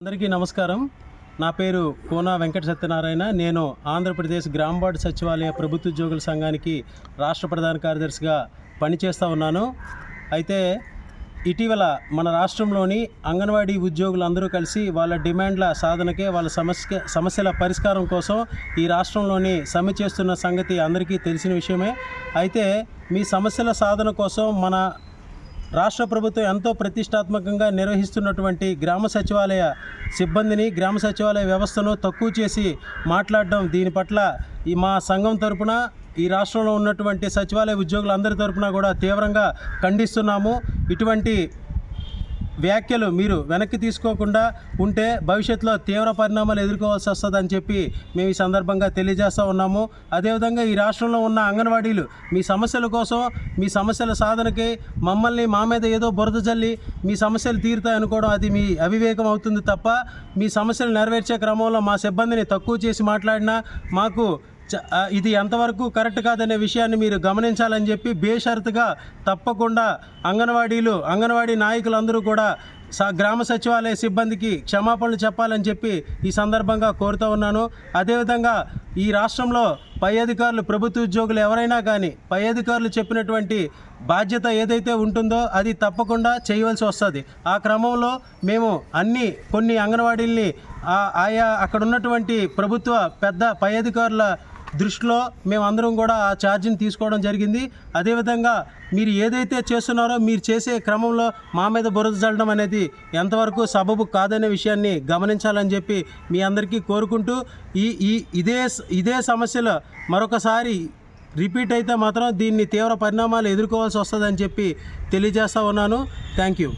అందరికీ నమస్కారం. నా పేరు కోనా వెంకట సత్యనారాయణ. నేను ఆంధ్రప్రదేశ్ గ్రామవార్డు సచివాలయ ప్రభుత్వ ఉద్యోగుల సంఘానికి రాష్ట్ర ప్రధాన కార్యదర్శిగా పనిచేస్తూ ఉన్నాను. అయితే ఇటీవల మన రాష్ట్రంలోని అంగన్వాడీ ఉద్యోగులందరూ కలిసి వాళ్ళ డిమాండ్ల సాధనకే వాళ్ళ సమస్య సమస్యల పరిష్కారం కోసం ఈ రాష్ట్రంలోని సమ్మె చేస్తున్న సంగతి అందరికీ తెలిసిన విషయమే. అయితే మీ సమస్యల సాధన కోసం మన రాష్ట్ర ప్రభుత్వం ఎంతో ప్రతిష్టాత్మకంగా నిర్వహిస్తున్నటువంటి గ్రామ సచివాలయ సిబ్బందిని గ్రామ సచివాలయ వ్యవస్థను తక్కువ చేసి మాట్లాడడం దీని పట్ల ఈ మా సంఘం తరపున ఈ రాష్ట్రంలో ఉన్నటువంటి సచివాలయ ఉద్యోగులందరి తరపున కూడా తీవ్రంగా ఖండిస్తున్నాము. ఇటువంటి వ్యాఖ్యలు మీరు వెనక్కి తీసుకోకుండా ఉంటే భవిష్యత్తులో తీవ్ర పరిణామాలు ఎదుర్కోవాల్సి వస్తుందని చెప్పి మేము ఈ సందర్భంగా తెలియజేస్తూ ఉన్నాము. అదేవిధంగా ఈ రాష్ట్రంలో ఉన్న అంగన్వాడీలు మీ సమస్యల కోసం మీ సమస్యల సాధనకి మమ్మల్ని మా మీద ఏదో బురద జల్లి మీ సమస్యలు తీరుతాయి అనుకోవడం అది మీ అవివేకం అవుతుంది తప్ప మీ సమస్యలు నెరవేర్చే క్రమంలో మా సిబ్బందిని తక్కువ చేసి మాట్లాడినా మాకు ఇది ఎంతవరకు కరెక్ట్ కాదనే విషయాన్ని మీరు గమనించాలని చెప్పి బేషరతుగా తప్పకుండా అంగన్వాడీలు అంగన్వాడీ నాయకులందరూ కూడా స గ్రామ సచివాలయ సిబ్బందికి క్షమాపణలు చెప్పాలని చెప్పి ఈ సందర్భంగా కోరుతూ ఉన్నాను. అదేవిధంగా ఈ రాష్ట్రంలో పై అధికారులు ప్రభుత్వ ఉద్యోగులు ఎవరైనా కానీ పై అధికారులు చెప్పినటువంటి బాధ్యత ఏదైతే ఉంటుందో అది తప్పకుండా చేయవలసి వస్తుంది. ఆ క్రమంలో మేము అన్ని కొన్ని అంగన్వాడీల్ని ఆయా అక్కడ ఉన్నటువంటి ప్రభుత్వ పెద్ద పై అధికారుల దృష్టిలో మేమందరం కూడా ఆ ఛార్జీని తీసుకోవడం జరిగింది. అదేవిధంగా మీరు ఏదైతే చేస్తున్నారో మీరు చేసే క్రమంలో మా మీద బురద చల్లడం అనేది ఎంతవరకు సబబు కాదనే విషయాన్ని గమనించాలని చెప్పి మీ అందరికీ కోరుకుంటూ ఈ ఈ ఇదే ఇదే సమస్యలో మరొకసారి రిపీట్ అయితే మాత్రం దీన్ని తీవ్ర పరిణామాలు ఎదుర్కోవాల్సి వస్తుందని చెప్పి తెలియజేస్తా ఉన్నాను. Thank you.